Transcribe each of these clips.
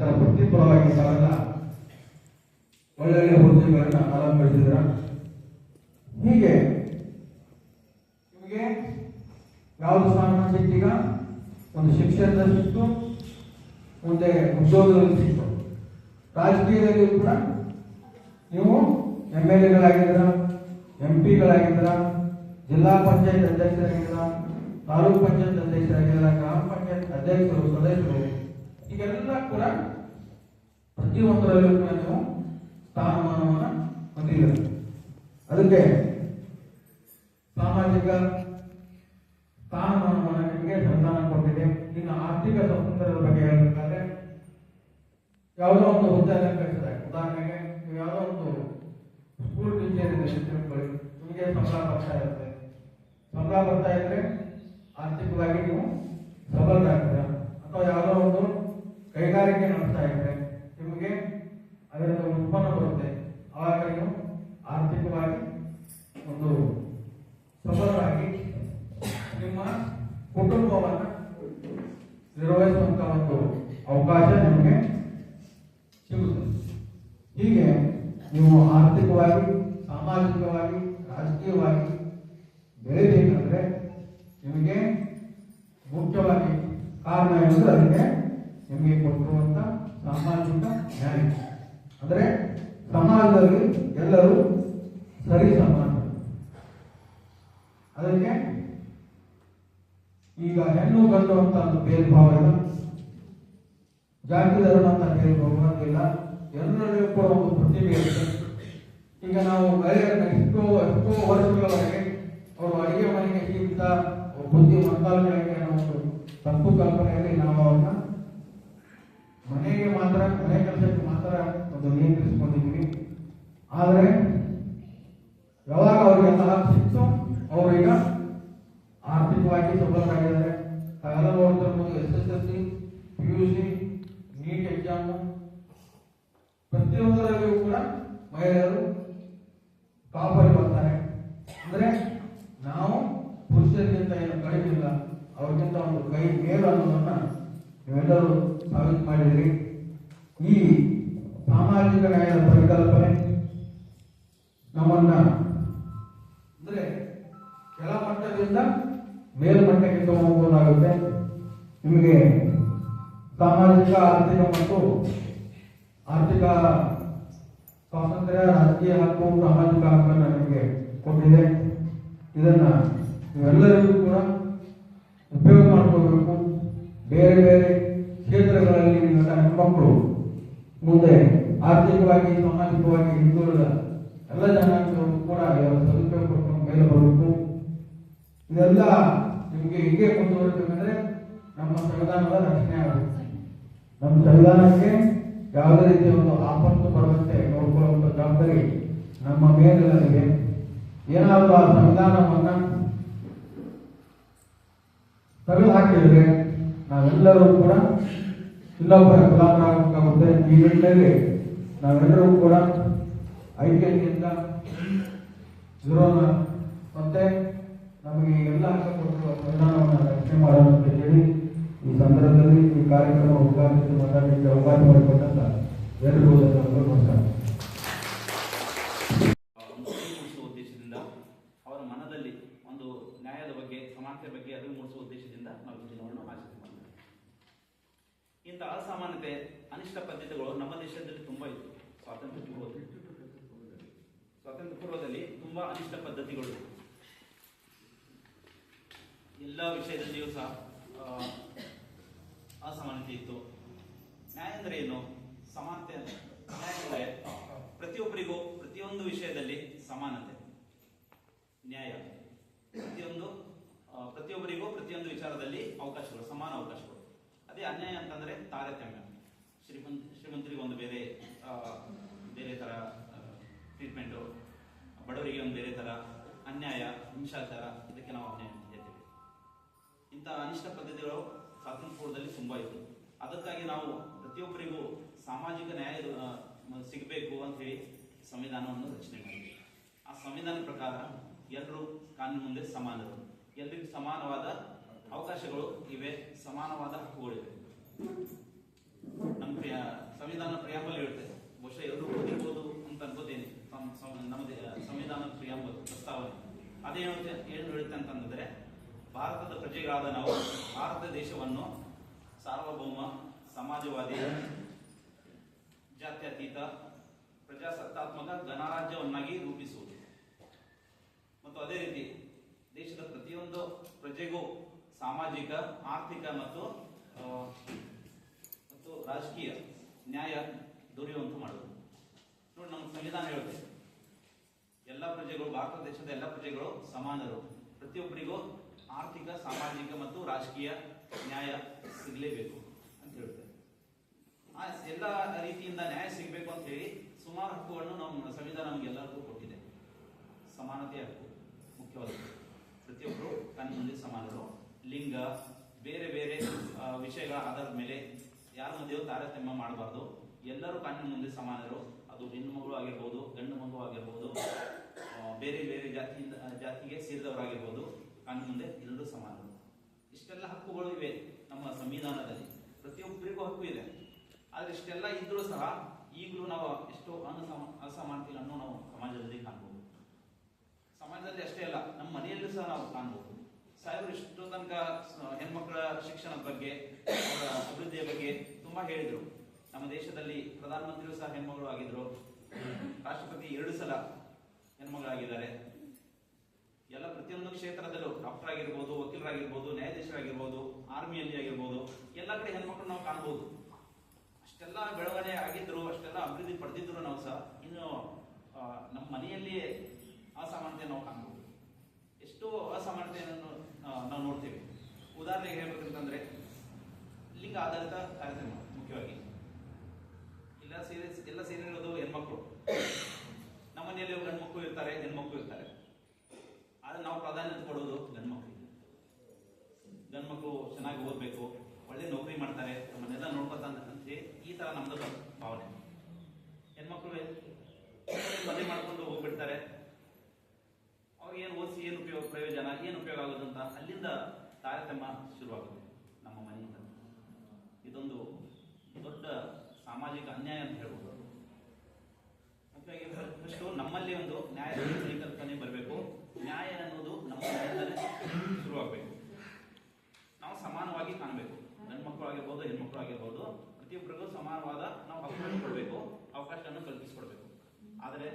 ಅದರ ಪ್ರತಿಫಲವಾಗಿ ತಾವೆಲ್ಲ ಒಳ್ಳೊಳ್ಳೆ ಹುದ್ದೆಗಳನ್ನು ಅಲಂಕರಿಸಿದ್ರ ಹೀಗೆ ನಿಮಗೆ ಯಾವುದು ಸ್ಥಾನ ಸಿಕ್ತೀಗ ಒಂದು ಶಿಕ್ಷಣದ ಸಿಕ್ತು ಮುಂದೆ ಉದ್ಯೋಗದಲ್ಲಿ ಸಿಕ್ತು ರಾಜಕೀಯದಲ್ಲಿ ಕೂಡ ನೀವು ಎಂ ಎಲ್ ಎಗಳಾಗಿದ್ದೀರ ಎಂ ಪಿಗಳಾಗಿದ್ದೀರ ಜಿಲ್ಲಾ ಪಂಚಾಯತ್ ಅಧ್ಯಕ್ಷರಾಗಿದ್ದೀರ, ತಾಲೂಕ್ ಪಂಚಾಯತ್ ಅಧ್ಯಕ್ಷರಾಗಿದ್ದೀರ, ಗ್ರಾಮ ಪಂಚಾಯತ್ ಅಧ್ಯಕ್ಷರು, ಸದಸ್ಯರು ಈಗೆಲ್ಲ ಕೂಡ ಪ್ರತಿಯೊಂದರಲ್ಲೂ ಕೂಡ ನೀವು ಸ್ಥಾನಮಾನವನ್ನು ಹೊಂದಿದ್ದೀರ. ಅದಕ್ಕೆ ಸಾಮಾಜಿಕ ಸ್ಥಾನಮಾನವನ್ನು ನಿಮಗೆ ಸಂಧಾನ ಕೊಟ್ಟಿದೆ. ಇನ್ನು ಆರ್ಥಿಕ ಸ್ವಾತಂತ್ರ್ಯದ ಬಗ್ಗೆ ಹೇಳಬೇಕಾದ್ರೆ ಯಾವುದೋ ಒಂದು ಹುದ್ದೆ ಅಲಂಕರಿಸಿದೆ ಉದಾಹರಣೆಗೆ ನೀವು ಯಾವುದೋ ಒಂದು ಸ್ಕೂಲ್ ಟೀಚರ್ ಇದೆ ತಿಳ್ಕೊಳ್ಳಿ ನಿಮಗೆ ಸಂಬಳ ಬರ್ತಾ ಇರುತ್ತೆ. ಸಂಬಳ ಬರ್ತಾ ಇದ್ರೆ ಆರ್ಥಿಕವಾಗಿ ನೀವು ಸಬಲರಾಗ್ತೀರ? ಅಥವಾ ಯಾವುದೋ ಒಂದು ಕೈಗಾರಿಕೆ ನಡೆಸ್ತಾ ಇದ್ರೆ ನಿಮಗೆ ಅದರಿಂದ ಉತ್ಪನ್ನ ಬರುತ್ತೆ. ಆವಾಗ ನೀವು ಆರ್ಥಿಕವಾಗಿ ಒಂದು ಸಬಲರಾಗಿ ನಿಮ್ಮ ಕುಟುಂಬವನ್ನು ನಿರ್ವಹಿಸುವಂತ ಒಂದು ಅವಕಾಶ ನಿಮಗೆ ಸಿಗುತ್ತದೆ. ಹೀಗೆ ನೀವು ಆರ್ಥಿಕವಾಗಿ, ಸಾಮಾಜಿಕವಾಗಿ, ರಾಜಕೀಯವಾಗಿ ಬೆಳೆಯಬೇಕಂದ್ರೆ ನಿಮಗೆ ಮುಖ್ಯವಾಗಿ ಕಾರಣ ಏನಂದ್ರೆ ಅದಕ್ಕೆ ನಿಮಗೆ ಕೊಟ್ಟಿರುವಂತ ಸಾಮಾಜಿಕ ನ್ಯಾಯ ಅಂದ್ರೆ ಸಮಾಜದಲ್ಲಿ ಎಲ್ಲರೂ ಸರಿ ಸಮಾನ. ಅದಕ್ಕೆ ಈಗ ಹೆಣ್ಣು ಗಂಡು ಅಂತ ಒಂದು ಭೇದ ಭಾವ ಇಲ್ಲ. ಜಾತಿ ಧರ್ಮ ಅಂತ ಭೇದಭಾವ ಎಲ್ಲರಿಗೂ ಕೂಡ ಒಂದು ಪ್ರತಿಭೆ ಇರುತ್ತೆ ಈಗ ನಾವು ಎಷ್ಟೋ ಎಷ್ಟೋ ವರ್ಷಗಳವರೆಗೆ ಅವರು ಅಡಿಗೆ ಮನೆಗೆ ಸೀಮಿತ ಬುದ್ಧಿ ಮಂತಾಲಗಳಿಗೆ ಅನ್ನೋ ಒಂದು ತಪ್ಪು ಕಲ್ಪನೆಯಲ್ಲಿ ನಾವು ಅವ್ರನ್ನ ಮನೆಗೆ ಮಾತ್ರ ಮನೆ ಕೆಲಸಕ್ಕೆ ಮಾತ್ರ ಒಂದು ನಿಯಂತ್ರಿಸಿಕೊಂಡಿದ್ದೀವಿ ಆದರೆ ಯಾವಾಗ ಅವರಿಗೆ ಸಹ ಸಿಕ್ತು ಅವರೀಗ ಆರ್ಥಿಕವಾಗಿ ಸಬಲರಾಗಿದ್ದಾರೆ ತಾವೆಲ್ಲ ನೋಡ್ತಿರ್ಬೋದು S S L C P U C NEET exam ಪ್ರತಿಯೊಂದರಲ್ಲಿಯೂ ಕೂಡ ಮಹಿಳೆಯರು ಟಾಪಲ್ಲಿ ಬರ್ತಾರೆ ಅಂದ್ರೆ ನಾವು ಪುರುಷರಿಗಿಂತ ಏನು ಕಡಿಮೆ ಇಲ್ಲ ಅವ್ರಿಗಿಂತ ಒಂದು ಕೈ ಮೇಲು ಅನ್ನೋದನ್ನ ನೀವೆಲ್ಲರೂ ಸಾಬೀತು ಮಾಡಿದಿರಿ ಈ ಸಾಮಾಜಿಕ ನ್ಯಾಯದ ಪರಿಕಲ್ಪನೆ. ನಮ್ಮನ್ನ, ಅಂದ್ರೆ ಕೆಳಮಟ್ಟದಿಂದ ಮೇಲ್ಮಟ್ಟಕ್ಕೆ ತಗೊಂಡಾಗುತ್ತೆ ನಿಮಗೆ ಸಾಮಾಜಿಕ, ಆರ್ಥಿಕ ಮತ್ತು ಆರ್ಥಿಕ ಸ್ವಾತಂತ್ರ್ಯ, ರಾಜಕೀಯ ಹಕ್ಕು, ಸಾಮಾಜಿಕ ಹಕ್ಕನ್ನು ನಿಮಗೆ ಕೊಟ್ಟಿದೆ. ಇದನ್ನ ನೀವೆಲ್ಲರಿಗೂ ಕೂಡ ಉಪಯೋಗ ಮಾಡ್ಕೋಬೇಕು. ಬೇರೆ ಬೇರೆ ಕ್ಷೇತ್ರಗಳಲ್ಲಿ ನಿಮ್ಮ ಹೆಣ್ಮಕ್ಕಳು ಮುಂದೆ ಆರ್ಥಿಕವಾಗಿ, ಸಾಮಾಜಿಕವಾಗಿ ಹಿಂದುಳಿದ ಎಲ್ಲ ಜನಾಂಗಗಳು ಕೂಡ ಇವರ ಸದುಪಯೋಗ ಪಡ್ಕೊಂಡು ಮೇಲೆ ಬರಬೇಕು. ಇದೆಲ್ಲ ನಿಮಗೆ ಹೀಗೆ ಮುಂದುವರಿಬೇಕಂದ್ರೆ ನಮ್ಮ ಸಂವಿಧಾನದ ರಕ್ಷಣೆ ಆಗುತ್ತೆ. ನಮ್ಮ ಸಂವಿಧಾನಕ್ಕೆ ಯಾವುದೇ ರೀತಿಯ ಒಂದು ಆಪತ್ತು ಬರುವಂತೆ ನೋಡ್ಕೊಳ್ಳುವಂತ ಜವಾಬ್ದಾರಿ ನಮ್ಮ ಮೇಲೆಲ್ಲರಿದೆ ಏನಾದರೂ ಆ ಸಂವಿಧಾನವನ್ನ ತೆಗೆದು ಹಾಕಿದ್ರೆ ನಾವೆಲ್ಲರೂ ಕೂಡ ಇನ್ನೊಬ್ಬರ ಆಗಬೇಕಾಗುತ್ತೆ ಈ ನಿಟ್ಟಿನಲ್ಲಿ ನಾವೆಲ್ಲರೂ ಕೂಡ ಐಕ್ಯತೆಯಿಂದ ಇರೋಣ ಮತ್ತೆ ನಮಗೆ ಎಲ್ಲ ಕೊಡುವ ಸಂವಿಧಾನವನ್ನು ರಕ್ಷಣೆ ಮಾಡೋಣ ಅಂತ ಹೇಳಿ ಈ ಸಂದರ್ಭದಲ್ಲಿ ಈ ಕಾರ್ಯಕ್ರಮ ಉದ್ಘಾಟಿಸಿ ಮಾತಾಡಲಿಕ್ಕೆ ಅವಕಾಶ ಮಾಡಿಕೊಟ್ಟಂತ ಎಲ್ರಿಗೂ ನಮಸ್ಕಾರ. ಮೂಡಿಸುವ ಉದ್ದೇಶದಿಂದ ಅವರ ಮನದಲ್ಲಿ ಒಂದು ನ್ಯಾಯದ ಬಗ್ಗೆ, ಸಮಾನತೆ ಬಗ್ಗೆ ಅರಿವು ಮೂಡಿಸುವ ಉದ್ದೇಶದಿಂದ ನಾವು ದಿನವನ್ನು ಆಚರಣೆ ಮಾಡಿದ್ದೇವೆ ಇಂಥ ಅಸಾಮಾನ್ಯತೆ ಅನಿಷ್ಟ ಪದ್ಧತಿಗಳು ನಮ್ಮ ದೇಶದಲ್ಲಿ ತುಂಬಾ ಇತ್ತು. ಸ್ವಾತಂತ್ರ್ಯ ಪೂರ್ವದಲ್ಲಿ ಸ್ವಾತಂತ್ರ್ಯ ಪೂರ್ವದಲ್ಲಿ ತುಂಬಾ ಅನಿಷ್ಟ ಪದ್ಧತಿಗಳು. ಎಲ್ಲ ವಿಷಯದಲ್ಲಿಯೂ ಸಹ ಅಸಮಾನತೆ ಇತ್ತು. ನ್ಯಾಯ ಅಂದ್ರೆ ಏನು? ಸಮಾನತೆ ನ್ಯಾಯ ಅಂದ್ರೆ ಪ್ರತಿಯೊಬ್ಬರಿಗೂ ಪ್ರತಿಯೊಂದು ವಿಷಯದಲ್ಲಿ ಸಮಾನತೆ. ನ್ಯಾಯ. ಪ್ರತಿಯೊಂದು ಪ್ರತಿಯೊಬ್ಬರಿಗೂ ಪ್ರತಿಯೊಂದು ವಿಚಾರದಲ್ಲಿ ಅವಕಾಶಗಳು, ಸಮಾನ ಅವಕಾಶಗಳು. ಅದೇ ಅನ್ಯಾಯ ಅಂತಂದ್ರೆ ತಾರತಮ್ಯ. ಶ್ರೀಮಂತ ಶ್ರೀಮಂತರಿಗೆ ಒಂದು ಬೇರೆ ಬೇರೆ ಥರ ಟ್ರೀಟ್ಮೆಂಟು ಬಡವರಿಗೆ ಒಂದು ಬೇರೆ ಥರ ಅನ್ಯಾಯ, ಹಿಂಸಾಚಾರ, ಇದಕ್ಕೆ ನಾವು ಅನ್ಯಾಯ ಅಂತ ಹೇಳ್ತೀವಿ. ಇಂಥ ಅನಿಷ್ಟ ಪದ್ಧತಿಗಳು ಸ್ವಾತಂತ್ರ್ಯ ಪೂರ್ವದಲ್ಲಿ ತುಂಬಾ ಇತ್ತು. ಅದಕ್ಕಾಗಿ ನಾವು ಪ್ರತಿಯೊಬ್ಬರಿಗೂ ಸಾಮಾಜಿಕ ನ್ಯಾಯ ಸಿಗಬೇಕು ಅಂತ ಹೇಳಿ ಸಂವಿಧಾನವನ್ನು ರಚನೆ ಮಾಡಿದೆ ಆ ಸಂವಿಧಾನ ಪ್ರಕಾರ ಎಲ್ಲರೂ ಕಾನೂನು ಮುಂದೆ ಸಮಾನರು. ಎಲ್ಲರಿಗೂ ಸಮಾನವಾದ ಅವಕಾಶಗಳು ಇವೆ, ಸಮಾನವಾದ ಹಕ್ಕುಗಳಿವೆ ನಮ್ಮ ಸಂವಿಧಾನ ಪ್ರಿಯಾಂಬಲ್ ಹೇಳುತ್ತೆ ಬಹುಶಃ ಎಲ್ಲರೂ ಓದಿರ್ಬೋದು ಅಂತ ಅನ್ಕೋತೀನಿ. ನಮ್ಮ ಸಂವಿಧಾನ ಪ್ರಿಯಾಂಬಲ್ ಪ್ರಸ್ತಾವನೆ. ಅದೇನು ಏನು ಹೇಳುತ್ತೆ ಅಂತಂದ್ರೆ, ಭಾರತದ ಪ್ರಜೆಗಳಾದ ನಾವು, ಭಾರತ ದೇಶವನ್ನು ಸಾರ್ವಭೌಮ, ಸಮಾಜವಾದಿ, ಜಾತ್ಯತೀತ, ಪ್ರಜಾಸತ್ತಾತ್ಮಕ ಗಣರಾಜ್ಯವನ್ನಾಗಿ ರೂಪಿಸುವುದು. ಮತ್ತು ಅದೇ ರೀತಿ, ದೇಶದ ಪ್ರತಿಯೊಂದು ಪ್ರಜೆಗೂ ಸಾಮಾಜಿಕ, ಆರ್ಥಿಕ ಮತ್ತು ಮತ್ತು ರಾಜಕೀಯ ನ್ಯಾಯ ದೊರೆಯುವಂತೆ ಮಾಡುವುದು ನೋಡಿ ನಮ್ಮ ಸಂವಿಧಾನ ಹೇಳುತ್ತೆ, ಎಲ್ಲ ಪ್ರಜೆಗಳು, ಭಾರತ ದೇಶದ ಎಲ್ಲ ಪ್ರಜೆಗಳು ಸಮಾನರು. ಪ್ರತಿಯೊಬ್ಬರಿಗೂ ಆರ್ಥಿಕ, ಸಾಮಾಜಿಕ ಮತ್ತು ರಾಜಕೀಯ ನ್ಯಾಯ ಸಿಗಲೇಬೇಕು ಅಂತ ಹೇಳುತ್ತೆ. ಆ ಎಲ್ಲ ರೀತಿಯಿಂದ ನ್ಯಾಯ ಸಿಗಬೇಕು ಅಂತ ಹೇಳಿ ಸುಮಾರು ಹಕ್ಕುಗಳನ್ನು ನಮ್ಮ ಸಂವಿಧಾನ ನಮಗೆಲ್ಲರಿಗೂ ಕೊಟ್ಟಿದೆ. ಸಮಾನತೆ ಹಕ್ಕು, ಮುಖ್ಯವಾದ ಪ್ರತಿಯೊಬ್ಬರು ತನ್ನ ಮುಂದೆ ಸಮಾನರು. ಲಿಂಗ, ಬೇರೆ ಬೇರೆ ವಿಷಯಗಳ ಆಧಾರದ ಮೇಲೆ ಯಾರ ಮಧ್ಯೆಯೂ ತಾರತಮ್ಯ ಮಾಡಬಾರ್ದು. ಎಲ್ಲರೂ ಕಣ್ಣಿನ ಮುಂದೆ ಸಮಾನರು. ಅದು ಹೆಣ್ಣು ಮಗಳು ಆಗಿರ್ಬೋದು, ಗಂಡು ಮಗು ಆಗಿರ್ಬೋದು ಬೇರೆ ಬೇರೆ ಜಾತಿಯಿಂದ ಜಾತಿಗೆ ಸೇರಿದವರಾಗಿರ್ಬೋದು ಕಣ್ಣು ಮುಂದೆ ಎಲ್ಲರೂ ಸಮಾನರು. ಇಷ್ಟೆಲ್ಲ ಹಕ್ಕುಗಳು ಇವೆ ನಮ್ಮ ಸಂವಿಧಾನದಲ್ಲಿ. ಪ್ರತಿಯೊಬ್ಬರಿಗೂ ಹಕ್ಕು ಇದೆ. ಆದರೆ ಇಷ್ಟೆಲ್ಲ ಇದ್ರೂ ಸಹ ಈಗಲೂ ನಾವು ಎಷ್ಟೋ ಅಸಮಾನತೆ ಅಸಮಾನತೆಗಳನ್ನು ನಾವು ಸಮಾಜದಲ್ಲಿ ಕಾಣಬಹುದು ಸಮಾಜದಲ್ಲಿ ಅಷ್ಟೇ ಅಲ್ಲ, ನಮ್ಮ ಮನೆಯಲ್ಲೂ ಸಹ ನಾವು ಕಾಣ್ಬೋದು. ಸಾಹೇಬರು ಇಷ್ಟು ತನಕ ಹೆಣ್ಮಕ್ಳ ಶಿಕ್ಷಣದ ಬಗ್ಗೆ ಅಭಿವೃದ್ಧಿಯ ಬಗ್ಗೆ ತುಂಬಾ ಹೇಳಿದ್ರು. ನಮ್ಮ ದೇಶದಲ್ಲಿ ಪ್ರಧಾನಮಂತ್ರಿಯೂ ಸಹ ಹೆಣ್ಮಗಳು ಆಗಿದ್ರು. ರಾಷ್ಟ್ರಪತಿ ಎರಡು ಸಲ ಹೆಣ್ಮಗಳಾಗಿದ್ದಾರೆ. ಎಲ್ಲ ಪ್ರತಿಯೊಂದು ಕ್ಷೇತ್ರದಲ್ಲೂ ಡಾಕ್ಟರ್ ಆಗಿರ್ಬೋದು, ವಕೀಲರಾಗಿರ್ಬೋದು, ನ್ಯಾಯಾಧೀಶರಾಗಿರ್ಬೋದು, ಆರ್ಮಿಯಲ್ಲಿ ಆಗಿರ್ಬೋದು, ಎಲ್ಲ ಕಡೆ ಹೆಣ್ಮಕ್ಳು ನಾವು ಕಾಣಬಹುದು ಅಷ್ಟೆಲ್ಲ ಬೆಳವಣಿಗೆ ಆಗಿದ್ರು, ಅಷ್ಟೆಲ್ಲ ಅಭಿವೃದ್ಧಿ ಪಡೆದಿದ್ರು ನಾವು ಸಹ. ಇನ್ನು ನಮ್ಮ ಮನೆಯಲ್ಲಿಯೇ ಅಸಮಾನತೆ ನಾವು ಕಾಣ್ಬೋದು. ಎಷ್ಟೋ ಅಸಮಾನತೆಯನ್ನು ನಾವು ನೋಡ್ತೀವಿ. ಉದಾಹರಣೆಗೆ ಹೇಳ್ಬೇಕಂತಂದ್ರೆ ಲಿಂಗ ಆಧಾರಿತ ಕಾರ್ಯಕ್ರಮ, ಮುಖ್ಯವಾಗಿ. ಇಲ್ಲ ಸೇರಿ, ಎಲ್ಲ ಸೇರಿರೋದು ಹೆಣ್ಮಕ್ಳು. ನಮ್ಮ ಮನೆಯಲ್ಲಿ ಗಂಡು ಮಕ್ಕಳು ಇರ್ತಾರೆ, ಹೆಣ್ಮಕ್ಳು ಇರ್ತಾರೆ. ಆದ್ರೆ ನಾವು ಪ್ರಾಧಾನ್ಯತೆ ಕೊಡೋದು ಗಂಡ್ಮಕ್ಳಿಗೆ. ಗಂಡ್ಮಕ್ಳು ಚೆನ್ನಾಗಿ ಓದ್ಬೇಕು, ಒಳ್ಳೆ ನೌಕರಿ ಮಾಡ್ತಾರೆ, ನಮ್ಮನ್ನೆಲ್ಲ ನೋಡ್ಕೊತಾನೆ ಅಂತ ಈ ತರ ನಮ್ದು ಭಾವನೆ ಹೆಣ್ಮಕ್ಳು ಮದುವೆ ಮಾಡ್ಕೊಂಡು ಹೋಗ್ಬಿಡ್ತಾರೆ ಅವ್ರಿಗೆ ಏನು ಓದಿಸಿ ಏನು ಉಪಯೋಗ ಪ್ರಯೋಜನ ಏನು ಉಪಯೋಗ ಆಗೋದು ಅಂತ ಅಲ್ಲಿಂದ ತಾರತಮ್ಯ ಶುರುವಾಗುತ್ತೆ ನಮ್ಮ ಮನೆಯಿಂದ ಇದೊಂದು ದೊಡ್ಡ ಸಾಮಾಜಿಕ ಅನ್ಯಾಯ ಅಂತ ಹೇಳ್ಬೋದು ಮುಖ್ಯವಾಗಿ ಫಸ್ಟು ನಮ್ಮಲ್ಲಿ ಒಂದು ನ್ಯಾಯ ಪರಿಕಲ್ಪನೆ ಬರಬೇಕು ನ್ಯಾಯ ಅನ್ನೋದು ನಮ್ಮ ಮನೆಯಿಂದಲೇ ಶುರುವಾಗಬೇಕು ನಾವು ಸಮಾನವಾಗಿ ಕಾಣಬೇಕು ಗಂಡು ಮಕ್ಕಳು ಆಗಿರ್ಬೋದು ಹೆಣ್ಮಕ್ಳು ಆಗಿರ್ಬೋದು ಪ್ರತಿಯೊಬ್ಬರಿಗೂ ಸಮಾನವಾದ ನಾವು ಹಕ್ಕನ್ನು ಕೊಡಬೇಕು ಅವಕಾಶವನ್ನು ಕಲ್ಪಿಸಿಕೊಡ್ಬೇಕು. ಆದರೆ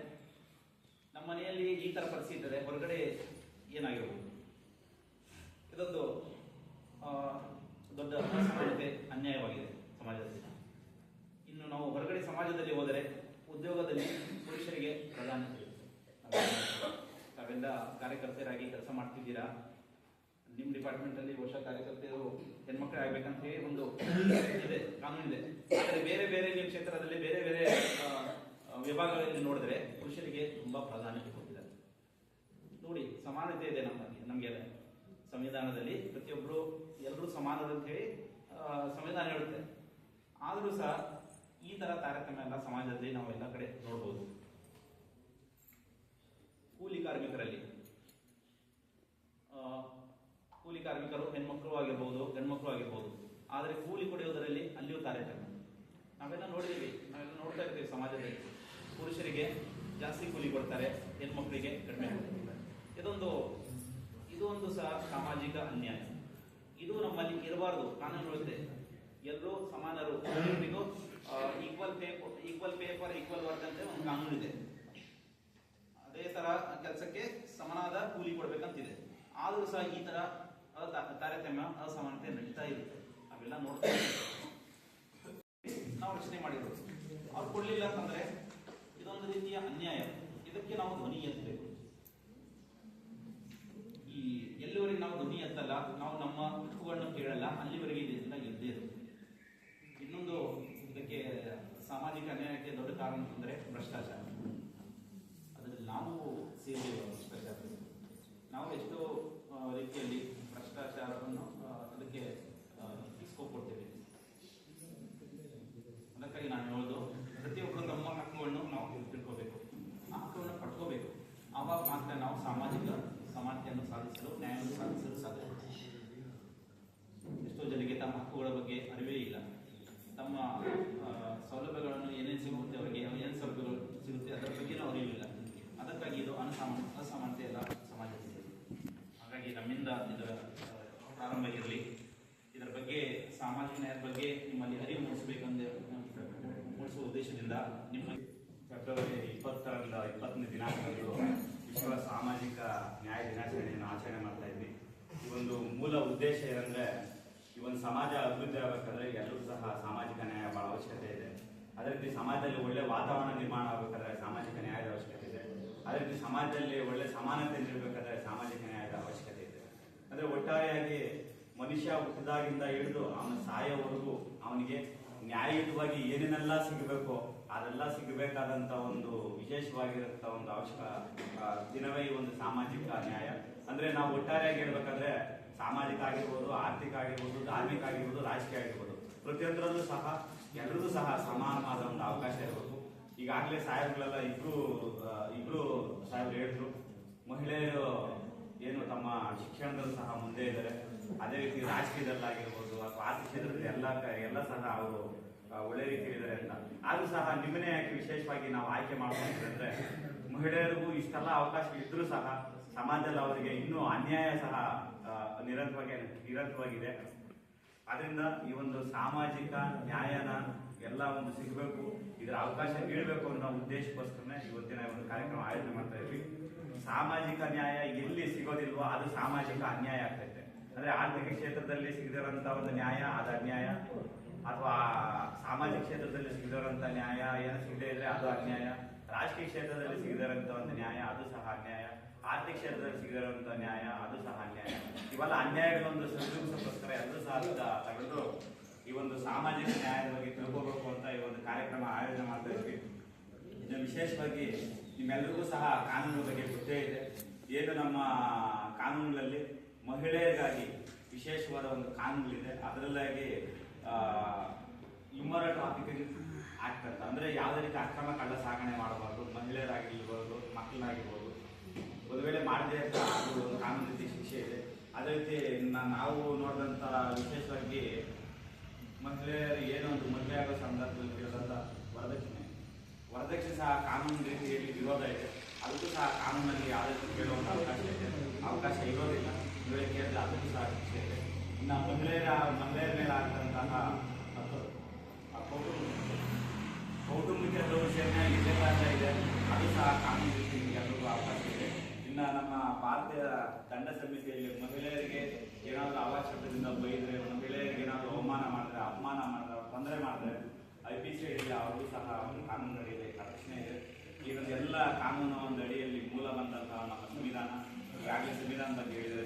ನಮ್ಮ ಮನೆಯಲ್ಲಿ ಈ ತರ ಪರಿಸ್ಥಿತಿ ಇದ್ದರೆ ಹೊರಗಡೆ ಏನಾಗಿರ್ಬೋದು? ಇದೊಂದು ದೊಡ್ಡ ಅಸಮಾನತೆ, ಅನ್ಯಾಯವಾಗಿದೆ ಸಮಾಜದಲ್ಲಿ. ಇನ್ನು ನಾವು ಹೊರಗಡೆ ಸಮಾಜದಲ್ಲಿ ಹೋದರೆ ಉದ್ಯೋಗದಲ್ಲಿ ಪುರುಷರಿಗೆ ಪ್ರಾಧಾನ್ಯತೆ ಇರುತ್ತೆ. ತಾವೆಲ್ಲ ಕಾರ್ಯಕರ್ತರಾಗಿ ಕೆಲಸ ಮಾಡ್ತಿದ್ದೀರಾ? ನಿಮ್ಮ ಡಿಪಾರ್ಟ್ಮೆಂಟ್ ಅಲ್ಲಿ ವರ್ಷ ಕಾರ್ಯಕರ್ತರು ಹೆಣ್ಮಕ್ಳು ಆಗ್ಬೇಕಂತ ಹೇಳಿ ಒಂದು ಇದೆ ಕಾನೂನು ಇದೆ ಆದರೆ ಬೇರೆ ಬೇರೆ ನಿಮ್ಮ ಕ್ಷೇತ್ರದಲ್ಲಿ ಬೇರೆ ಬೇರೆ ವಿಭಾಗಗಳಲ್ಲಿ ನೋಡಿದ್ರೆ ಪುರುಷರಿಗೆ ತುಂಬಾ ಪ್ರಾಧಾನ್ಯತೆ ಕೊಟ್ಟಿದ್ದಾರೆ. ನೋಡಿ, ಸಮಾನತೆ ಇದೆ ನಮ್ಮಲ್ಲಿ ನಮಗೆ ಸಂವಿಧಾನದಲ್ಲಿ ಪ್ರತಿಯೊಬ್ಬರು ಎಲ್ಲರೂ ಸಮಾನರು ಅಂತ ಹೇಳಿ ಸಂವಿಧಾನ ಹೇಳುತ್ತೆ. ಆದರೂ ಸಹ ಈ ತರ ತಾರತಮ್ಯ ಎಲ್ಲ ಸಮಾಜದಲ್ಲಿ ನಾವು ಎಲ್ಲ ಕಡೆ ನೋಡ್ಬೋದು. ಕೂಲಿ ಕಾರ್ಮಿಕರಲ್ಲಿ. ಕೂಲಿ ಕಾರ್ಮಿಕರು ಹೆಣ್ಮಕ್ಳು ಆಗಿರ್ಬೋದು, ಗಂಡ್ಮಕ್ಳು ಆಗಿರ್ಬೋದು. ಆದರೆ ಕೂಲಿ ಕೊಡುವುದರಲ್ಲಿ ಅಲ್ಲಿಯೂ ತಾರತಮ್ಯ. ನಾವೆಲ್ಲ ನೋಡಿದೀವಿ ನಾವೆಲ್ಲ ನೋಡ್ತಾ ಇರ್ತೀವಿ ಸಮಾಜದಲ್ಲಿ. ಪುರುಷರಿಗೆ ಜಾಸ್ತಿ ಕೂಲಿ ಕೊಡ್ತಾರೆ, ಹೆಣ್ಮಕ್ಳಿಗೆ ಕಡಿಮೆ ಇದೊಂದು ಇದೊಂದು ಸಹ ಸಾಮಾಜಿಕ ಅನ್ಯಾಯ. ಇದು ನಮ್ಮಲ್ಲಿ ಇರಬಾರದು, ಕಾನೂನು ವ್ಯವಸ್ಥೆ ಎಲ್ಲರೂ ಸಮಾನರು equal pay equal pay for equal work ಅಂತ ಒಂದು ಕಾನೂನು ಇದೆ. ಅದೇ ತರ ಕೆಲಸಕ್ಕೆ ಸಮನಾದ ಕೂಲಿ ಕೊಡ್ಬೇಕಂತಿದೆ. ಆದರೂ ಸಹ ಈ ತರ ತಾರತಮ್ಯ, ಅಸಮಾನತೆ ನಡೀತಾ ಇರುತ್ತೆ. ಅವೆಲ್ಲ ನೋಡ್ತಾ. ನಾವು ರಚನೆ ಮಾಡಿರೋದು. ಅವ್ರು ಕೊಡ್ಲಿಲ್ಲ ಅಂತಂದ್ರೆ ಇದೊಂದು ರೀತಿಯ ಅನ್ಯಾಯ. ಇದಕ್ಕೆ ನಾವು ಧ್ವನಿ ಎತ್ತಬೇಕು ಆವಾಗ ಮಾತ್ರ ನಾವು ಸಾಮಾಜಿಕ ಸಮಾನತೆಯನ್ನು ಸಾಧಿಸಲು, ನ್ಯಾಯವನ್ನು ಸಾಧಿಸಲು ಸಾಧ್ಯ. ಎಷ್ಟೋ ಜನರಿಗೆ ತಮ್ಮ ಹಕ್ಕುಗಳ ಬಗ್ಗೆ ಅರಿವೇ ಇಲ್ಲ. ತಮ್ಮ ಸೌಲಭ್ಯಗಳನ್ನು ಏನೇನು ಸಿಗುತ್ತೆ ಅವರಿಗೆ ಏನು ಸೌಲಭ್ಯಗಳು ಸಿಗುತ್ತೆ, ಅದರ ಬಗ್ಗೆ ಅರಿವಿಲ್ಲ. ಅದಕ್ಕಾಗಿ ಇದು ಅನಸಾಮ ಅಸಮಾನತೆ ಎಲ್ಲ ಸಮಾಜದಲ್ಲಿ ಹಾಗಾಗಿ ನಮ್ಮಿಂದ ಇದರ ಪ್ರಾರಂಭ ಇರಲಿ ಇದರ ಬಗ್ಗೆ, ಸಾಮಾಜಿಕ ನ್ಯಾಯದ ಬಗ್ಗೆ ನಿಮ್ಮಲ್ಲಿ ಅರಿವು ಮೂಡಿಸಬೇಕಂದ್ರೆ ಮೂಡಿಸುವ ಉದ್ದೇಶದಿಂದ ನಿಮ್ಮ ಫೆಬ್ರವರಿ ಇಪ್ಪತ್ತರಿಂದ, ಇಪ್ಪತ್ತನೇ ದಿನಾಂಕದಂದು ವಿಶ್ವ ಸಾಮಾಜಿಕ ನ್ಯಾಯ ದಿನಾಚರಣೆಯನ್ನು ಆಚರಣೆ ಮಾಡ್ತಾ ಇದ್ವಿ. ಈ ಒಂದು ಮೂಲ ಉದ್ದೇಶ ಏನಂದ್ರೆ, ಈ ಒಂದು ಸಮಾಜ ಅಭಿವೃದ್ಧಿ ಆಗಬೇಕಾದ್ರೆ ಎಲ್ಲರೂ ಸಹ ಸಾಮಾಜಿಕ ನ್ಯಾಯ ಬಹಳ ಅವಶ್ಯಕತೆ ಇದೆ. ಅದೇ ರೀತಿ ಸಮಾಜದಲ್ಲಿ ಒಳ್ಳೆ ವಾತಾವರಣ ನಿರ್ಮಾಣ ಆಗಬೇಕಾದ್ರೆ ಸಾಮಾಜಿಕ ನ್ಯಾಯದ ಅವಶ್ಯಕತೆ ಇದೆ. ಅದೇ ರೀತಿ ಸಮಾಜದಲ್ಲಿ ಒಳ್ಳೆ ಸಮಾನತೆ ನೀಡಬೇಕಾದ್ರೆ ಸಾಮಾಜಿಕ ನ್ಯಾಯದ ಅವಶ್ಯಕತೆ ಇದೆ. ಅಂದ್ರೆ ಒಟ್ಟಾರೆಯಾಗಿ ಮನುಷ್ಯ ಹುಟ್ಟಿದಾಗಿಂದ ಹಿಡಿದು ಅವನ ಸಾಯೋವರೆಗೂ ಅವನಿಗೆ ನ್ಯಾಯಯುತವಾಗಿ ಏನೇನೆಲ್ಲ ಸಿಗಬೇಕು ಅದೆಲ್ಲ ಸಿಗಬೇಕಾದಂತ ಒಂದು ವಿಶೇಷವಾಗಿರಂತ ಒಂದು ಅವಶ್ಯಕ ದಿನವೇ ಒಂದು ಸಾಮಾಜಿಕ ನ್ಯಾಯ. ಅಂದ್ರೆ ನಾವು ಒಟ್ಟಾರೆಯಾಗಿ ಹೇಳ್ಬೇಕಂದ್ರೆ ಸಾಮಾಜಿಕ ಆಗಿರ್ಬೋದು, ಆರ್ಥಿಕ ಆಗಿರ್ಬೋದು, ಧಾರ್ಮಿಕ ಆಗಿರ್ಬೋದು, ರಾಜಕೀಯ ಆಗಿರ್ಬೋದು. ಪ್ರತಿಯೊಂದರಲ್ಲೂ ಸಹ ಎಲ್ಲರಿಗೂ ಸಹ ಸಮಾನವಾದ ಒಂದು ಅವಕಾಶ ಇರಬೇಕು. ಈಗಾಗಲೇ ಸಾಹೇಬ್ಗಳೆಲ್ಲ ಇಬ್ರು ಇಬ್ರು ಸಾಹೇಬ್ರು ಹೇಳಿದ್ರು. ಮಹಿಳೆಯರು ಏನು ತಮ್ಮ ಶಿಕ್ಷಣದಲ್ಲೂ ಸಹ ಮುಂದೆ ಇದ್ದಾರೆ. ಅದೇ ರೀತಿ ರಾಜಕೀಯದಲ್ಲಾಗಿರ್ಬೋದು, ಅಥವಾ ಆರ್ಥಿಕ ಕ್ಷೇತ್ರದಲ್ಲಿ ಎಲ್ಲ ಎಲ್ಲ ಸಹ ಅವರು ಒಳ್ಳೆ ರೀತಿಯಲ್ಲಿದ್ದಾರೆ ಅಂತ. ಆದ್ರೂ ಸಹ ನಿಮ್ಮನ್ನೇ ಯಾಕೆ ವಿಶೇಷವಾಗಿ ನಾವು ಆಯ್ಕೆ ಮಾಡ್ಕೊಂಡ್ರೆ ಮಹಿಳೆಯರಿಗೂ ಇಷ್ಟೆಲ್ಲ ಅವಕಾಶ ಇದ್ರೂ ಸಹ ಸಮಾಜದಲ್ಲಿ ಅವರಿಗೆ ಇನ್ನೂ ಅನ್ಯಾಯ ಸಹ ನಿರಂತರವಾಗಿ ನಿರಂತರವಾಗಿದೆ ಅದರಿಂದ ಈ ಒಂದು ಸಾಮಾಜಿಕ ನ್ಯಾಯನ ಎಲ್ಲ ಒಂದು ಸಿಗಬೇಕು, ಇದರ ಅವಕಾಶ ನೀಡಬೇಕು ಅನ್ನೋ ಉದ್ದೇಶಕ್ಕೋಸ್ಕರನೇ ಇವತ್ತಿನ ಒಂದು ಕಾರ್ಯಕ್ರಮ ಆಯೋಜನೆ ಮಾಡ್ತಾ ಇದ್ವಿ. ಸಾಮಾಜಿಕ ನ್ಯಾಯ ಎಲ್ಲಿ ಸಿಗೋದಿಲ್ವೋ ಅದು ಸಾಮಾಜಿಕ ಅನ್ಯಾಯ ಆಗ್ತೈತೆ. ಅಂದ್ರೆ ಆರ್ಥಿಕ ಕ್ಷೇತ್ರದಲ್ಲಿ ಸಿಗದಿರೋಂಥ ಒಂದು ನ್ಯಾಯ, ಅದು ಅನ್ಯಾಯ. ಅಥವಾ ಸಾಮಾಜಿಕ ಕ್ಷೇತ್ರದಲ್ಲಿ ಸಿಗದಿರುವಂತ ನ್ಯಾಯ, ಏನು ಸಿಗದೇ ಇದ್ರೆ ಅದು ಅನ್ಯಾಯ, ರಾಜಕೀಯ ಕ್ಷೇತ್ರದಲ್ಲಿ ಸಿಗದಿರುವಂತ ಒಂದು ನ್ಯಾಯ, ಅದು ಸಹ ಅನ್ಯಾಯ, ಆರ್ಥಿಕ ಕ್ಷೇತ್ರದಲ್ಲಿ ಸಿಗದಿರುವಂತ ನ್ಯಾಯ, ಅದು ಸಹ ಅನ್ಯಾಯ. ಇವೆಲ್ಲ ಅನ್ಯಾಯಗಳೊಂದು ಸಂಯುಕ್ತಕ್ಕೋಸ್ಕರ ಎಲ್ಲರೂ ಸಹ ತಗೊಂಡು ಈ ಒಂದು ಸಾಮಾಜಿಕ ನ್ಯಾಯದ ಬಗ್ಗೆ ತಿಳ್ಕೋಬೇಕು ಅಂತ ಈ ಒಂದು ಕಾರ್ಯಕ್ರಮ ಆಯೋಜನೆ ಮಾಡ್ತಾ ಇದ್ವಿ. ಇನ್ನು ವಿಶೇಷವಾಗಿ ನಿಮ್ಮೆಲ್ಲರಿಗೂ ಸಹ ಕಾನೂನು ಬಗ್ಗೆ ಗೊತ್ತೇ ಇದೆ. ಏನು ನಮ್ಮ ಕಾನೂನುಗಳಲ್ಲಿ ಮಹಿಳೆಯರಿಗಾಗಿ ವಿಶೇಷವಾದ ಒಂದು ಕಾನೂನುಗಳಿದೆ ಅದರಲ್ಲಾಗಿ ಇಮ್ಮರ ಟ್ರಾಫಿಕಿಂಗ್ ಅಂತ ಅಂದ್ರೆ ಯಾವುದೇ ರೀತಿ ಅಕ್ರಮ ಕಳ್ಳ ಸಾಗಣೆ ಮಾಡಬಾರ್ದು, ಮಹಿಳೆಯರಾಗಿರ್ಬೋದು, ಮಕ್ಕಳಾಗಿರ್ಬೋದು. ಒಂದು ವೇಳೆ ಮಾಡದೇ ಅಂತ ಒಂದು ಕಾನೂನು ರೀತಿ ಶಿಕ್ಷೆ ಇದೆ. ಅದೇ ರೀತಿ ನಾವು ನೋಡಿದಂತ ವಿಶೇಷವಾಗಿ ಮಹಿಳೆಯರು ಏನೋ ಒಂದು ಮದುವೆ ಆಗೋ ಸಂದರ್ಭದಲ್ಲಿ ಕೇಳಿದಂತ ವರದಕ್ಷಿಣೆ. ವರದಕ್ಷಿಣೆ ಸಹ ಕಾನೂನು ರೀತಿಯಲ್ಲಿ ವಿರೋಧ ಇದೆ. ಅದಕ್ಕೂ ಸಹ ಕಾನೂನಲ್ಲಿ ಯಾವುದೇ ರೀತಿ ಕೇಳುವಂತ ಅವಕಾಶ ಇದೆ. ಅವಕಾಶ ಇರೋದಿಲ್ಲ. ಕೇಳಿದ್ರೆ ಅದಕ್ಕೂ ಸಹ ಶಿಕ್ಷೆ ಇದೆ. ಇನ್ನು ಮಹಿಳೆಯರ ಮಹಿಳೆಯರ ಮೇಲೆ ಆದಂತಹ ಆ ಕೌಟುಂಬಿಕ ಕೌಟುಂಬಿಕ ಇದೇ ರಾಜ್ಯ ಇದೆ. ಅದು ಸಹ ಕಾನೂನು ಎಲ್ಲರಿಗೂ ಅವಕಾಶ ಇದೆ. ಇನ್ನ ನಮ್ಮ ಭಾರತೀಯ ದಂಡ ಸಮಿತಿಯಲ್ಲಿ ಮಹಿಳೆಯರಿಗೆ ಏನಾದರೂ ಅವಶ್ಯಕತೆಯಿಂದ ಬೈದ್ರೆ, ಮಹಿಳೆಯರಿಗೆ ಏನಾದರೂ ಅವಮಾನ ಮಾಡಿದ್ರೆ, ಅಪಮಾನ ಮಾಡಿದ್ರೆ, ತೊಂದರೆ ಮಾಡಿದ್ರೆ, ಐ ಪಿ ಸಿ ಅಡಿಯಲ್ಲಿ ಅವ್ರಿಗೂ ಸಹ ಒಂದು ಕಾನೂನು ಅಡಿಯಲ್ಲಿ ರಕ್ಷಣೆ ಇದೆ. ಎಲ್ಲ ಕಾನೂನು ಒಂದು ಅಡಿಯಲ್ಲಿ ಮೂಲ ಬಂದಂತಹ ನಮ್ಮ ಸಂವಿಧಾನ ಈಗಾಗಲೇ ಸಂವಿಧಾನ ಬಗ್ಗೆ ಹೇಳಿದರೆ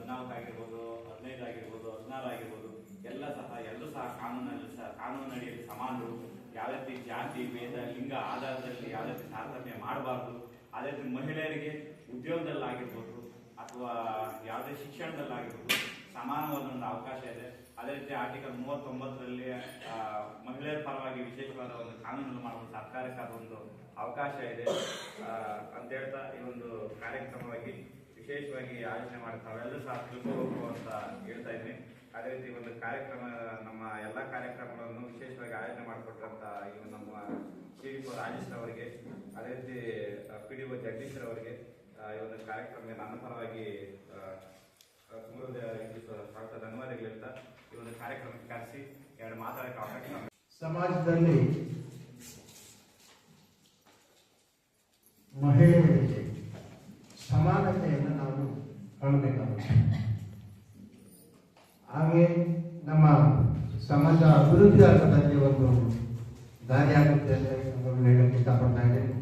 ಹದಿನಾಲ್ಕು ಆಗಿರ್ಬೋದು, ಹದಿನೈದು ಆಗಿರ್ಬೋದು, ಹದಿನಾರು ಆಗಿರ್ಬೋದು, ಎಲ್ಲ ಸಹ ಎಲ್ಲರೂ ಸಹ ಕಾನೂನಲ್ಲಿ ಸಹ ಕಾನೂನು ಅಡಿಯಲ್ಲಿ ಸಮಾನರು. ಯಾವ ರೀತಿ ಜಾತಿ, ಭೇದ, ಲಿಂಗ ಆಧಾರದಲ್ಲಿ ಯಾವ ರೀತಿ ತಾರತಮ್ಯ ಮಾಡಬಾರ್ದು. ಅದೇ ರೀತಿ ಮಹಿಳೆಯರಿಗೆ ಉದ್ಯೋಗದಲ್ಲಾಗಿರ್ಬೋದು ಅಥವಾ ಯಾವುದೇ ಶಿಕ್ಷಣದಲ್ಲಾಗಿರ್ಬೋದು ಸಮಾನವಾದ ಒಂದು ಅವಕಾಶ ಇದೆ. ಅದೇ ರೀತಿ ಆರ್ಟಿಕಲ್ ಮೂವತ್ತೊಂಬತ್ತರಲ್ಲಿ ಮಹಿಳೆಯರ ಪರವಾಗಿ ವಿಶೇಷವಾದ ಒಂದು ಕಾನೂನು ಮಾಡುವ ಸರ್ಕಾರಕ್ಕೆ ಒಂದು ಅವಕಾಶ ಇದೆ. ಅಂತ ಹೇಳ್ತಾ ಈ ಒಂದು ಕಾರ್ಯಕ್ರಮವಾಗಿ ವಿಶೇಷವಾಗಿ ಆಯೋಜನೆ ಮಾಡಿ ತಾವೆಲ್ಲರೂ ಸಹ ತಿಳ್ಕೋಬೇಕು ಅಂತ ಹೇಳ್ತಾ ಇದ್ವಿ ಅದೇ ರೀತಿ ಒಂದು ಕಾರ್ಯಕ್ರಮ, ನಮ್ಮ ಎಲ್ಲ ಕಾರ್ಯಕ್ರಮಗಳನ್ನು ವಿಶೇಷವಾಗಿ ಆಯೋಜನೆ ಮಾಡಿಕೊಟ್ಟಂತ ಒಂದು ನಮ್ಮ ಶ್ರೀಪ ರಾಜೇಶ್ ಅವರಿಗೆ ಅದೇ ರೀತಿ ಪಿ ಡಿ ಒ ಜಗದೀಶ್ ಅವರಿಗೆ ಈ ಒಂದು ಕಾರ್ಯಕ್ರಮಕ್ಕೆ ನನ್ನ ಪರವಾಗಿ ಸ್ವಾಗತ ಈ ಒಂದು ಕಾರ್ಯಕ್ರಮಕ್ಕೆ ಕರೆಸಿ ಎರಡು ಮಾತಾಡಕ್ಕೆ ಅವಕಾಶ ಸಮಾಜದಲ್ಲಿ ಮಹಿಳೆಯರಿಗೆ ಸಮಾನತೆಯನ್ನು ನಾವು ಕಾಣಬೇಕಾಗುತ್ತೆ. ಹಾಗೆ ನಮ್ಮ ಸಮಾಜ ಅಭಿವೃದ್ಧಿ ಆಗದಲ್ಲಿ ಒಂದು ದಾರಿ ಆಗುತ್ತೆ ಅಂತ ಹೇಳಕ್ಕೆ ಇಷ್ಟಪಡ್ತಾ ಇದ್ದೇನೆ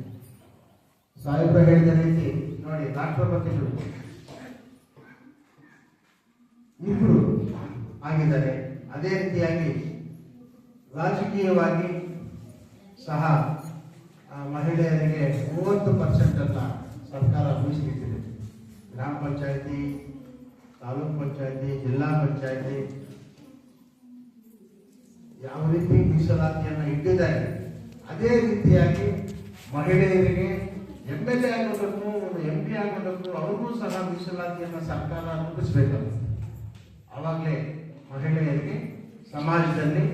ಸಾಹೇಬ್ರು ಹೇಳಿದ ರೀತಿ, ನೋಡಿ ರಾಷ್ಟ್ರಪತಿಗಳು ಇಬ್ರು ಆಗಿದ್ದಾರೆ. ಅದೇ ರೀತಿಯಾಗಿ ರಾಜಕೀಯವಾಗಿ ಸಹ ಮಹಿಳೆಯರಿಗೆ ಮೂವತ್ತು ಪರ್ಸೆಂಟ್ ಅನ್ನ ಸರ್ಕಾರ ಮೀಸಲಿಟ್ಟಿದೆ ಗ್ರಾಮ ಪಂಚಾಯಿತಿ, ತಾಲೂಕು ಪಂಚಾಯಿತಿ, ಜಿಲ್ಲಾ ಪಂಚಾಯಿತಿ ಯಾವ ರೀತಿ ಮೀಸಲಾತಿಯನ್ನು ಇಟ್ಟಿದ್ದಾರೆ, ಅದೇ ರೀತಿಯಾಗಿ ಮಹಿಳೆಯರಿಗೆ ಎಂ ಎಲ್ ಎ ಆಗೋದಕ್ಕೂ ಒಂದು ಎಂ ಪಿ ಆಗೋದಕ್ಕೂ ಅವ್ರಿಗೂ ಸಹ ಮೀಸಲಾತಿಯನ್ನು ಸರ್ಕಾರ ರೂಪಿಸಬೇಕಾಗುತ್ತೆ ಆವಾಗಲೇ ಮಹಿಳೆಯರಿಗೆ ಸಮಾಜದಲ್ಲಿ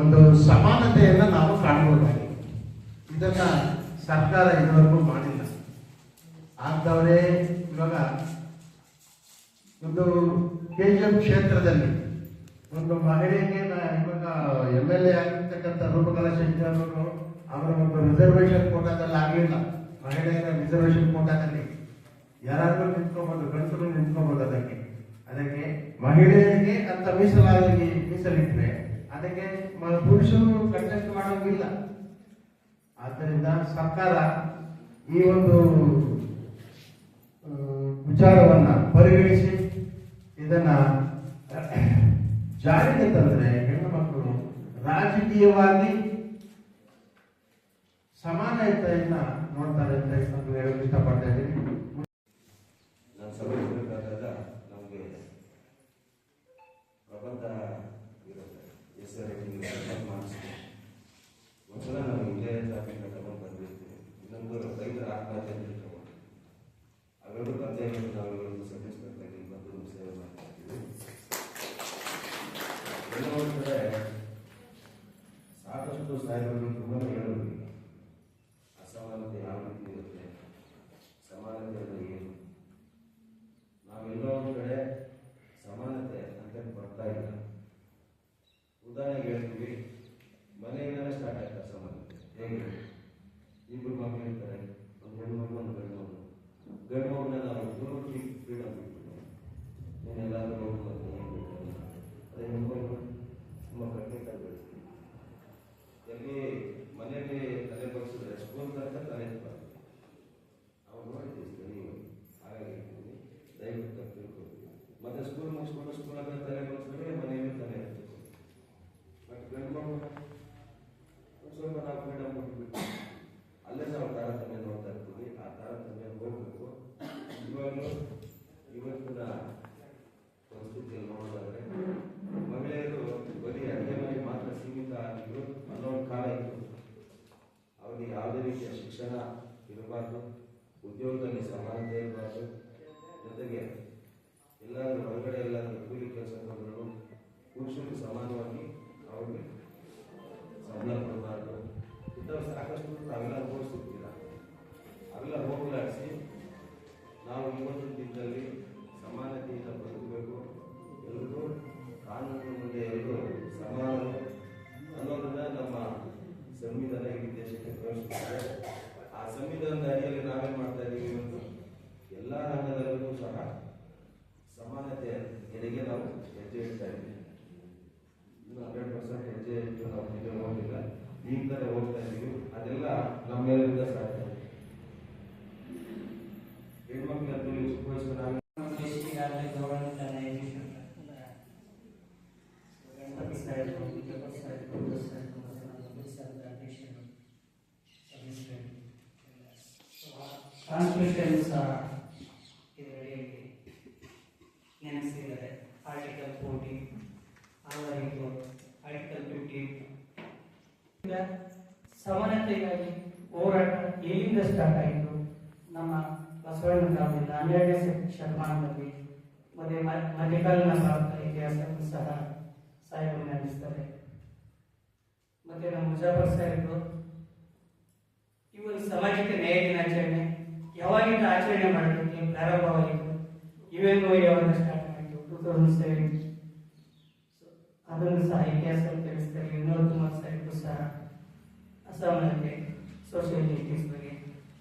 ಒಂದು ಸಮಾನತೆಯನ್ನು ನಾವು ಕಾಣಬಹುದಾಗಿದೆ ಇದನ್ನು ಸರ್ಕಾರ ಇದುವರೆಗೂ ಮಾಡಿಲ್ಲ. ಆಗ್ದವರೇ ಇವಾಗ ಒಂದು ಕೆ ಜಿ ಎಫ್ ಕ್ಷೇತ್ರದಲ್ಲಿ ಒಂದು ಮಹಿಳೆಗೆ ಇವಾಗ ಎಂ ಎಲ್ ಎ ಆಗಿರ್ತಕ್ಕಂಥ ರೂಪಕಲಾ ಶೆಟ್ಟಿ ಅವರು ಒಂದು ರಿಸರ್ವೇಷನ್ ಕೋಟಾದಲ್ಲಿ ಆಗಲಿಲ್ಲ. ಮಹಿಳೆಯರ ರಿಸರ್ವೇಷನ್ ಕೋಟಾದಲ್ಲಿ ಯಾರಾದರೂ ನಿಂತ್ಕೊಬೋದು, ಗಂಡಸರು ನಿಂತ್ಕೊಬೋದು ಅದಕ್ಕೆ. ಅದಕ್ಕೆ ಮಹಿಳೆಯರಿಗೆ ಅಂತ ಮೀಸಲಾಗಿ ಮೀಸಲಿಟ್ಟರೆ ಅದಕ್ಕೆ ಪುರುಷರು ಕಂಟೆಸ್ಟ್ ಮಾಡೋಂಗಿಲ್ಲ. ಆದ್ದರಿಂದ ಸರ್ಕಾರ ಈ ಒಂದು ವಿಚಾರವನ್ನ ಪರಿಗಣಿಸಿ ಇದನ್ನ ಜಾರಿಗೆ ತಂದ್ರೆ ಹೆಣ್ಣು ಮಕ್ಕಳು ರಾಜಕೀಯವಾಗಿ ಸಮಾನತೆಯನ್ನ ನೋಡ್ತಾರೆ ಅಂತ ಹೇಳಿ ಇಷ್ಟಪಡ್ತಾ ಇದ್ದೀನಿ. ಕಾನ್ಸ್ಟಿಟ್ಯೂಷನ್ ಸಹ ಇದರಲ್ಲಿ ನೆನೆಸಿದ್ದಾರೆ. ಆರ್ಟಿಕಲ್ ಫೋರ್ಟೀನ್ ಆವರಿಗೂ ಆರ್ಟಿಕಲ್ ಫಿಫ್ಟೀನ್ ಸಮಾನತೆಗಾಗಿ ಹೋರಾಟ ಎಲ್ಲಿಂದ ಸ್ಟಾರ್ಟ್ ಆಯಿತು? ನಮ್ಮ ಬಸವಣ್ಣ ಕಾಲದಿಂದ ಹನ್ನೆರಡನೇ ಶತಮಾನದಲ್ಲಿ ಮತ್ತೆ ಮಧ್ಯಕಾಲೀನ ಭಾರತ ಇತಿಹಾಸವನ್ನು ಸಹ ಸಾಹೇಬರು ನೆನೆಸ್ತಾರೆ. ಮತ್ತೆ ನಮ್ಮ ಮುಜಾಫರ್ ಸಾಹೇಬರು, ಇವರು ಸಾಮಾಜಿಕ ನ್ಯಾಯ ದಿನಾಚರಣೆ ಯಾವಾಗಿಂದ ಆಚರಣೆ ಮಾಡಲಿಕ್ಕೆ ಪ್ರಾರಂಭವಾಯಿತು ಇವೆಂಗೋ ಯಾವಾಗ ಸ್ಟಾರ್ಟ್ ಮಾಡಿದ್ರು ಟೂ ತೌಸಂಡ್ ಸೆವೆನ್ ಅದನ್ನು ಸಹ ಇತಿಹಾಸವನ್ನು ತಿಳಿಸ್ತಾರೆ. ವಿನೋದ್ ಕುಮಾರ್ ಸಾಹೇಬರು ಸಹ ಅಸ್ಸಾಂನಲ್ಲಿ ಸೋಷಿಯಲ್ ಜಸ್ಟಿಸ್ ಬಗ್ಗೆ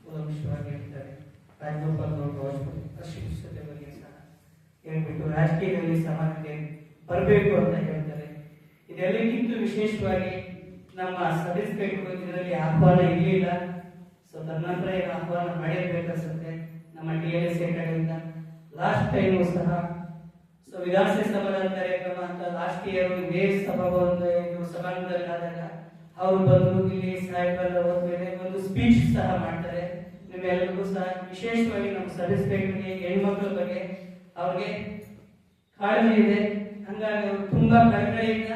ಕೂಲಂಕಷವಾಗಿ ಹೇಳ್ತಾರೆ. ರಾಜ್ಯಪಾಲ್ ಗೌಡ್ ಅಶಿಕ್ಷತೆ ಬಗ್ಗೆ ಸಹ ಹೇಳ್ಬಿಟ್ಟು ರಾಜಕೀಯದಲ್ಲಿ ಸಮಾನತೆ ಬರಬೇಕು ಅಂತ ಹೇಳ್ತಾರೆ. ಇದೆಲ್ಲಕ್ಕಿಂತ ವಿಶೇಷವಾಗಿ ನಮ್ಮ ಸದಸ್ಯ ಇದರಲ್ಲಿ ಆಹ್ವಾನ ಇರಲಿಲ್ಲ. ಸೊ ತದನಂತರ ಈಗ ಆಹ್ವಾನ ಮಾಡಿರ್ಬೇಕನ್ಸುತ್ತೆ ನಮ್ಮ ಡಿ ಎಲ್ ಎಸ್ ಕಡೆಯಿಂದ. ಲಾಸ್ಟ್ ಟೈಮು ಸಹ ಸೊ ವಿಧಾನಸಭೆ ಸಮಾಧಾನ ಕಾರ್ಯಕ್ರಮ ಅಂತ ಲಾಸ್ಟ್ ಇಯರ್ ಇದೇ ಸಭಾಭವನದ ಇದು ಆದಾಗ ಅವರು ಬಂದು ಇಲ್ಲಿ ಸಾಯಂಕಾಲ ಹೋದ್ಮೇಲೆ ಒಂದು ಸ್ಪೀಚ್ ಸಹ ಮಾಡ್ತಾರೆ. ನಿಮ್ಮೆಲ್ಲರಿಗೂ ಸಹ ವಿಶೇಷವಾಗಿ ನಮ್ಮ ಸದಸ್ಯರಿಗೆ ಹೆಣ್ಮಕ್ಳ ಬಗ್ಗೆ ಅವ್ರಿಗೆ ಇದೆ. ಹಂಗಾಗಿ ಅವರು ತುಂಬಾ ಕಳಕಳಿಯಿಂದ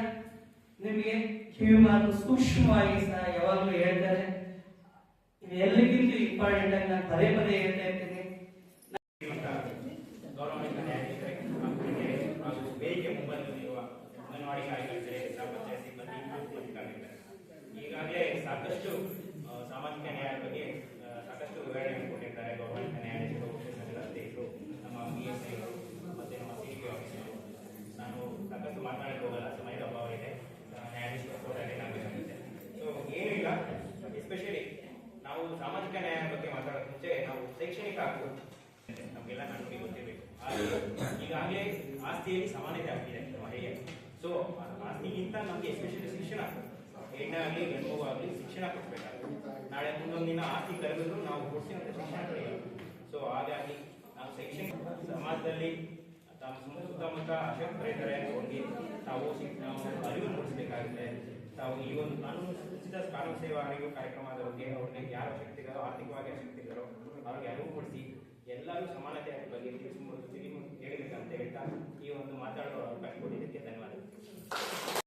ನಿಮಗೆ ಕಿವಿ ಮಾತು ಸೂಕ್ಷ್ಮವಾಗಿ ಸಹ ಯಾವಾಗಲೂ ಹೇಳ್ತಾರೆ. ಎಲ್ಲಿಗಿಂತ ಇಂಪಾರ್ಟೆಂಟ್ ಆಗಿ ನಾನು ಪದೇ ಪದೇ ಹೇಳ್ತಾ ಇರ್ತೇನೆ. ಗೌರವಾನ್ವಿತ ನ್ಯಾಯಾಧೀಶರೇ ಹಾಗೂ ಈಗಾಗಲೇ ಸಾಕಷ್ಟು ಸಾಮಾಜಿಕ ನ್ಯಾಯದ ಬಗ್ಗೆ ಸಾಕಷ್ಟು ವಿವರಣೆ ಕೊಟ್ಟಿದ್ದಾರೆ ಗೌರವಾನ್ವಿತ ನ್ಯಾಯಾಧೀಶರು ಅಧ್ಯಕ್ಷರು ನಮ್ಮ ಬಿ ಎಸ್ ಐಗಳು ನಮ್ಮ ಸಿ ಪಿ ಆಫೀಸರು. ನಾನು ಸಾಕಷ್ಟು ಮಾತನಾಡಕ್ಕೆ ಹೋಗಲ್ಲ, ಸಮಯದ ಅಭಾವ ಇದೆ. ನ್ಯಾಯಾಧೀಶರ ಕೋರ್ಟಲ್ಲಿ ನಾನು ಸೊ ಏನಿಲ್ಲ ಎಸ್ಪೆಷಲಿ ನಾವು ಸಾಮಾಜಿಕ ನ್ಯಾಯ ಬಗ್ಗೆ ಮಾತಾಡೋಕೆ ಮುಂಚೆ ನಾವು ಶೈಕ್ಷಣಿಕ ಹಕ್ಕು ನಮಗೆಲ್ಲ ಕಾನೂನಿಗೆ ಗೊತ್ತಿರಬೇಕು ಈಗಾಗಲೇ ಆಸ್ತಿಯಲ್ಲಿ ಸಮಾನತೆ ಆಗಿದೆ ಮಹಿಳೆಯ ಸೊ ಆಸ್ತಿಗಿಂತ ನಮಗೆ ಎಸ್ಪೆಷಲಿ ಶಿಕ್ಷಣ ಹೆಣ್ಣಾಗಲಿ ಗಂಡು ಆಗಲಿ ಶಿಕ್ಷಣ ಕೊಡಬೇಕಾಗುತ್ತೆ. ನಾಳೆ ಮುಂದೊಂದು ದಿನ ಆಸ್ತಿ ಕರೆದ್ರು ನಾವು ಕೊಡ್ಸಿನ ಶಿಕ್ಷಣ ಪಡೆಯಲ್ಲ ಸೊ ಹಾಗಾಗಿ ನಾವು ಶೈಕ್ಷಣಿಕ ಸಮಾಜದಲ್ಲಿ ತಾವು ಸುತ್ತಮುತ್ತ ಅಶಕ್ತರಿದ್ದಾರೆ ಹೋಗಿ ತಾವು ಅರಿವು ಮೂಡಿಸಬೇಕಾಗುತ್ತೆ. ತಾವು ಈ ಒಂದು ಕಾನೂನು ಉಚಿತ ಕಾನೂನು ಸೇವಾ ಅರಿವು ಕಾರ್ಯಕ್ರಮದ ಬಗ್ಗೆ ಅವ್ರಿಗೆ ಯಾರು ಅಶಕ್ತಿಗಾರೋ ಆರ್ಥಿಕವಾಗಿ ಅಶಕ್ತಿಗಾರೋ ಅವ್ರಿಗೆ ಅರಿವು ಕೊಡಿಸಿ ಎಲ್ಲರೂ ಸಮಾನತೆ ಬಗ್ಗೆ ತಿಳಿಸಿ ಹೇಳಬೇಕಂತ ಹೇಳ್ತಾ ಈ ಒಂದು ಮಾತಾಡುವ ಅವಕಾಶ ಕೊಟ್ಟಿದ್ದಕ್ಕೆ ಧನ್ಯವಾದಗಳು.